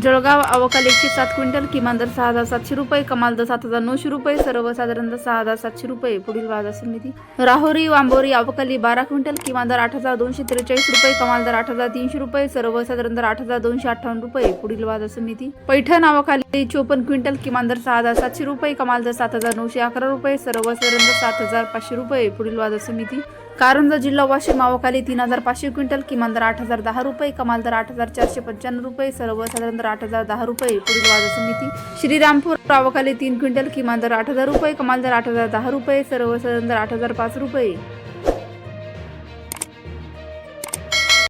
जळगाव अवकाल एकशे सात क्विंटल किमान दर सहा हजार सातशे रुपये कमाल दर सात हजार नऊशे रुपये सर्वसाधारण दर सहा हजार सातशे रुपये पुढील बाजार समिती. राहुरी वांबोरी अवकाली बारा क्विंटल किमान दर आठ हजार दोनशे त्रेचाळीस रुपये कमाल दर आठ हजार तीनशे रुपये सर्वसाधारण दर आठ हजार दोनशे अठ्ठावन्न रुपये पुढील बाजार समिती. पैठण अवकाली चोपन्न क्विंटल किमान दर सहा हजार सातशे रुपये कमाल दर सात हजार नऊशे अकरा रुपये सर्वसाधारण दर सात हजार पाचशे रुपये पुढील बाजार समिती. कारंजा जिल्हा वाशिम अवकाली तीन हजार पाचशे क्विंटल किमान दर आठ हजार दहा रुपये कमाल दर आठ हजार चारशे पंच्याण्णव रुपये सर्वसाधारण दर आठ हजार दहा रुपये पुढील बाजार समिती. श्रीरामपूर अवकाली तीन क्विंटल किमान दर आठ हजार रुपये कमाल दर आठ हजार दहा रुपये सर्वसाधारण दर आठ हजार पाच रुपये.